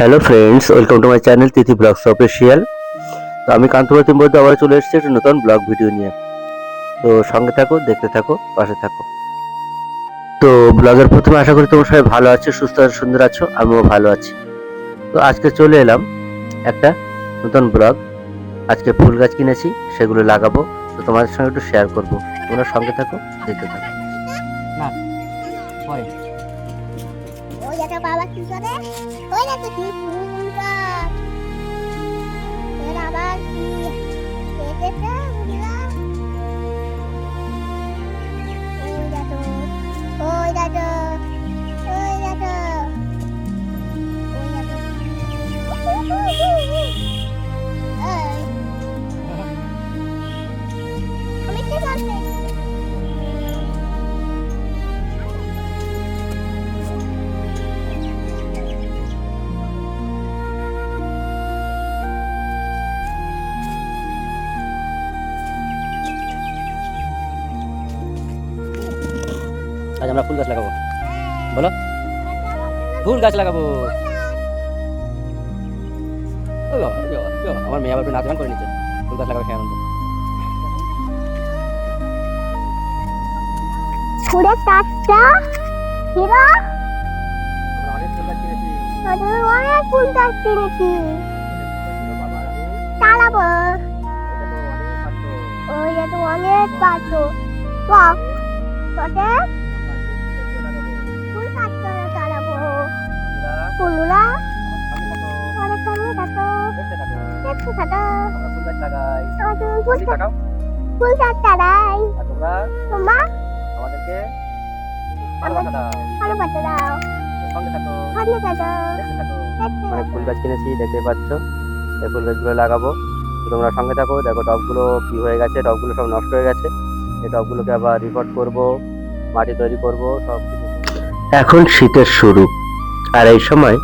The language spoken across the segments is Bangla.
Hello friends welcome to my channel Tithi vlogs official তো আমি কান্তপ্রতিম বলতে আবার চলে এসেছি একটা নতুন ব্লগ ভিডিও নিয়ে। তো সঙ্গে থাকো দেখতে থাকো পাশে থাকো। তো ব্লগের প্রথমে আশা করি তোমরা সবাই ভালো আছো সুস্থ আর সুন্দর আছো আমিও ভালো আছি। তো আজকে চলে এলাম একটা নতুন ব্লগ। আজকে ফুল গাছ কিনেছি সেগুলো লাগাবো। তো তোমাদের সঙ্গে একটু শেয়ার করব। তোমরা সঙ্গে থাকো দেখতে থাকো। পরে। ওই একটা বাবা কি করে? ওই না তো কি ফুল এর আবার আজ আমরা ফুল গাছ লাগাবো। বলো? ফুল গাছ লাগাবো। আমার মেয়ে আবার নাচ গান করে নিচ্ছে। ফুল গাছ লাগাবে খেয়ে আনন্দ। ফুলের টাটকা হিরো। অনেক ফুল গাছ কিনেছি। ওই তো অনেক টক ফুল গাছ লাগাই। আমার তুমি ফুল ফুল লাগাও। ফুল গাছ চালাই আর তোমরা? তোমার? আমাদেরকে ভালোবাসা দাও। ভালো দাও। সঙ্গে থাকো। ভালো থাকো। দেখতে থাকো। দেখতে অনেক ফুল গাছ কিনেছি দেখতে পাচ্ছ? এই ফুল গাছগুলো লাগাবো। তোমরা সঙ্গে থাকো। দেখো টবগুলো কি হয়ে গেছে। টবগুলো সব নষ্ট হয়ে গেছে। এই টবগুলোকে আবার রিপোর্ট করব। মাটি তৈরি করব সব কিছু। এখন শীতের শুরু। আর এই সময়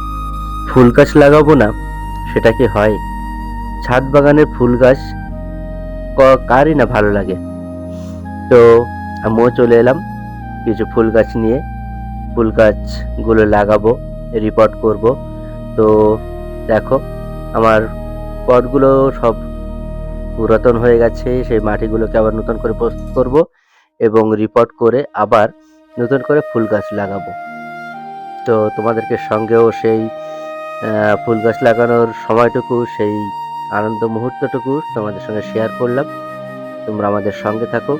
ফুল গাছ লাগাবো না সেটা কি হয়? ছাদ বাগানের ফুল গাছ কারই না ভালো লাগে। তো আমিও চলে এলাম, কিছু ফুল গাছ নিয়ে। ফুল গাছগুলো লাগাবো রিপোর্ট করব। তো দেখো, আমার পটগুলো সব পুরাতন হয়ে গেছে, সেই মাটিগুলোকে আবার নতুন করে প্রস্তুত করব এবং রিপোর্ট করে আবার নতুন করে ফুল গাছ লাগাবো। তো তোমাদেরকে সঙ্গেও সেই ফুল গাছ লাগানোর সময়টুকু, সেই আনন্দ মুহূর্তটুকু তোমাদের সঙ্গে শেয়ার করলাম। তোমরা আমাদের সঙ্গে থাকো।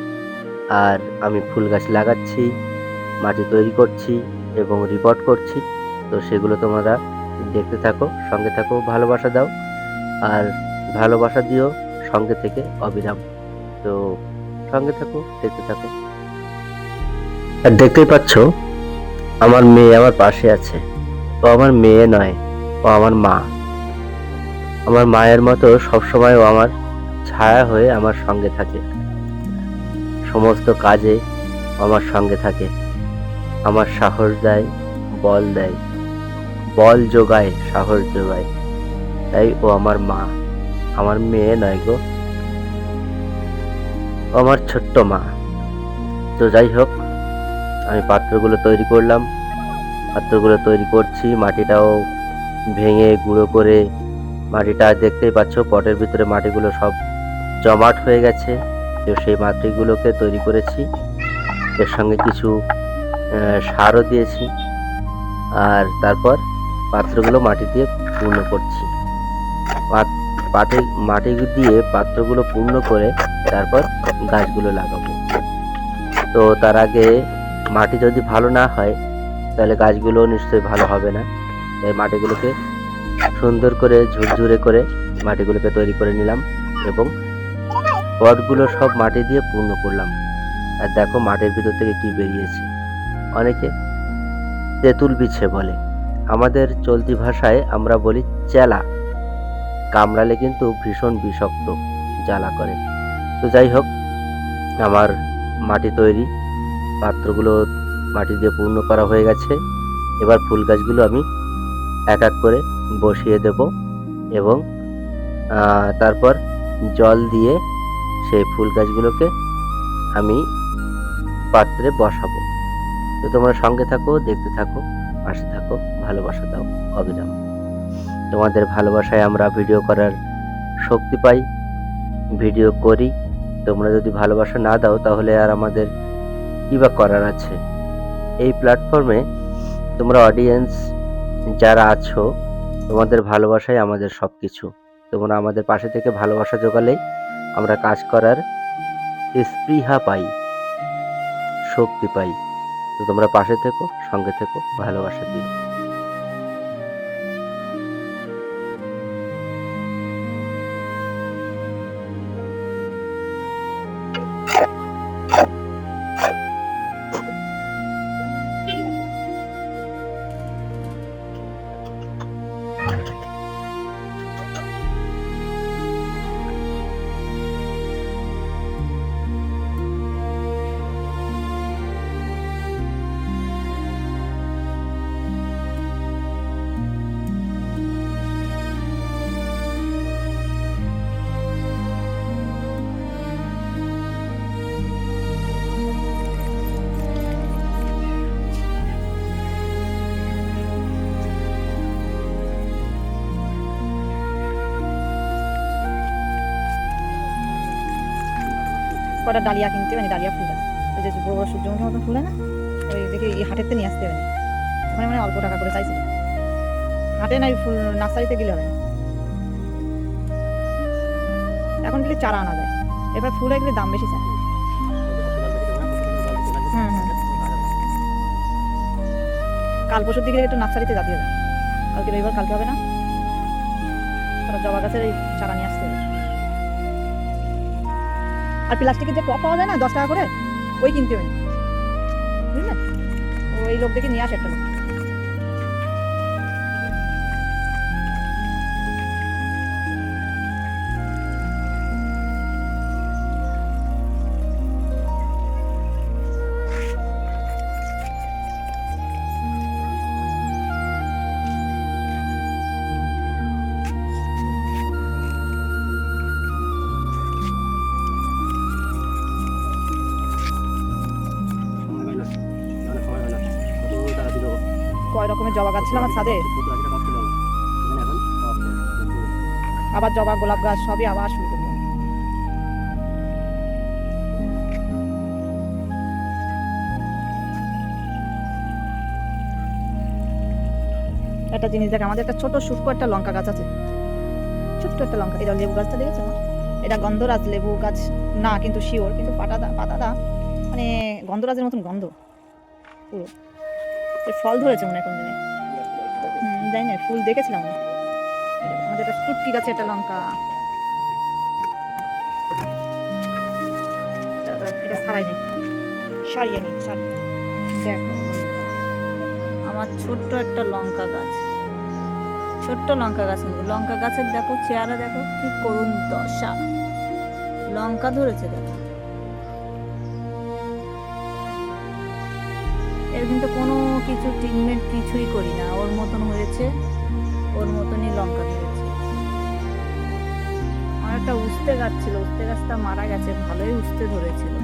আর আমি ফুল গাছ লাগাচ্ছি, মাটি তৈরি করছি এবং রিপোর্ট করছি। তো সেগুলো তোমরা দেখতে থাকো, সঙ্গে থাকো, ভালোবাসা দাও। আর ভালোবাসা দিও সঙ্গে থেকে অবিরাম। তো সঙ্গে থাকো, দেখতে থাকো। আর দেখতেই পাচ্ছ, আমার মেয়ে আমার পাশে আছে। ও আমার মেয়ে নয়, ও আমার মা। আমার মায়ের মতো সবসময় ও আমার ছায়া হয়ে আমার সঙ্গে থাকে। সমস্ত কাজে আমার সঙ্গে থাকে। আমার সাহস দেয়, বল দেয়। বল যোগায়, সাহস যোগায়। তাই ও আমার মা। আমার মেয়ে নয় গো। আমার ছোট্ট মা। তো যাই হোক, আমি পাত্রগুলো তৈরি করলাম। পাত্রগুলো তৈরি করছি, মাটিটাও ভেঙে গুঁড়ো করে মাটিটা দেখতেই পাচ্ছ, পটের ভিতরে মাটিগুলো সব জমাট হয়ে গেছে। তো সেই মাটিগুলোকে তৈরি করেছি। এর সঙ্গে কিছু সারও দিয়েছি। আর তারপর পাত্রগুলো মাটি দিয়ে পূর্ণ করছি। পাটি, মাটি দিয়ে পাত্রগুলো পূর্ণ করে তারপর গাছগুলো লাগাবো। তো তার আগে মাটি যদি ভালো না হয়, তাহলে গাছগুলো নিশ্চয়ই ভালো হবে না। তাই মাটিগুলোকে সুন্দর করে ঝুরঝুরে করে মাটিগুলোকে তৈরি করে নিলাম এবং পটগুলো সব মাটি দিয়ে পূর্ণ করলাম। আর দেখো মাটির ভিতর থেকে কি বেরিয়েছে। অনেকে তেঁতুল বিছে বলে। আমাদের চলতি ভাষায় আমরা বলি চেলা। কামড়ালে কিন্তু ভীষণ বিষাক্ত, জ্বালা করে। তো যাই হোক, আমার মাটি তৈরি, পাত্রগুলো মাটি দিয়ে পূর্ণ করা হয়ে গেছে। এবার ফুল গাছগুলো আমি এক এক করে বসিয়ে দেব এবং তারপর জল দিয়ে সেই ফুল গাছগুলোকে আমি পাত্রে বসাবো। তো তোমরা সঙ্গে থাকো, দেখতে থাকো, পাশে থাকো, ভালোবাসা দাও, অবিরাম। তোমাদের ভালোবাসায় আমরা ভিডিও করার শক্তি পাই, ভিডিও করি। তোমরা যদি ভালোবাসা না দাও, তাহলে আর আমাদের কী বা করার আছে? এই প্ল্যাটফর্মে তোমরা অডিয়েন্স যারা আছো, তোমাদের ভালোবাসাই আমাদের সব কিছু তোমরা আমাদের পাশে থেকে ভালোবাসা জোগালেই আমরা কাজ করার স্পৃহা পাই, শক্তি পাই। তো তোমরা পাশে থেকো, সঙ্গে থেকো, ভালোবাসা দিও। কটা ডালিয়া কিনতে মানে ডালিয়া ফুল আছে। ওই যে বড় বড় সূর্যমুখী মতন ফুলে না? ওই দেখি এই হাটেতে নিয়ে আসতে হবে ওখানে মানে অল্প টাকা করে চাইছিল হাটে নাই ফুল নার্সারিতে গেলে হবে এখন গেলে চারা আনা যায়। এবার ফুল গেলে দাম বেশি চায়। কাল পরশুর দিকে একটু নার্সারিতে যাতে হবে কালকে রবিবার, কালকে হবে না। জবা গাছের এই চারা নিয়ে আসতে হবে। আর প্লাস্টিকের যে টপ পাওয়া যায় না, দশ টাকা করে, ওই কিনতে হবে। বুঝলেন ওই লোক দেখে নিয়ে আসে একটা লোক রকমের জবা গাছ ছিল আমার ছাদে। আবার জবা, গোলাপ গাছ, সবই আবার শুরু করব। একটা জিনিস দেখ, আমাদের একটা ছোট শুষ্ক একটা লঙ্কা গাছ আছে। ছোট্ট একটা লঙ্কা, এটা লেবু গাছটা দেখেছ আমার এটা গন্ধরাজ লেবু গাছ। না, কিন্তু শিওর, কিন্তু পাতাটা পাতাটা মানে গন্ধরাজের মতন গন্ধ। পুরো। ফল ধরেছে মনে কোন দিনে জানি না, ফুল দেখেছিলাম আমাদের একটা টুটকি গাছে একটা লঙ্কা। এটা সারাই নেই। সারিয়ে নিই সারিয়ে দেখো, আমার ছোট্ট একটা লঙ্কা গাছ। ছোট্ট লঙ্কা গাছ লঙ্কা গাছের দেখো, চেহারা দেখো, কি করুণ দশা। লঙ্কা ধরেছে দেখো। এর কিন্তু কোনো কিছু ট্রিটমেন্ট কিছুই করি না। ওর মতন হয়েছে, ওর মতনই লঙ্কা ধরেছে। আমার একটা উস্তে গাছ ছিল, উস্তে গাছটা মারা গেছে, ভালোই উস্তে ধরেছিল।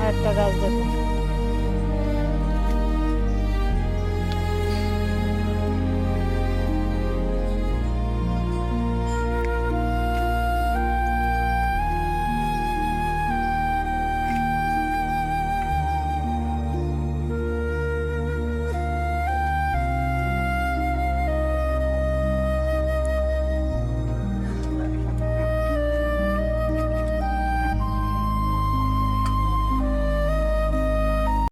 আর একটা গাছ দেখো।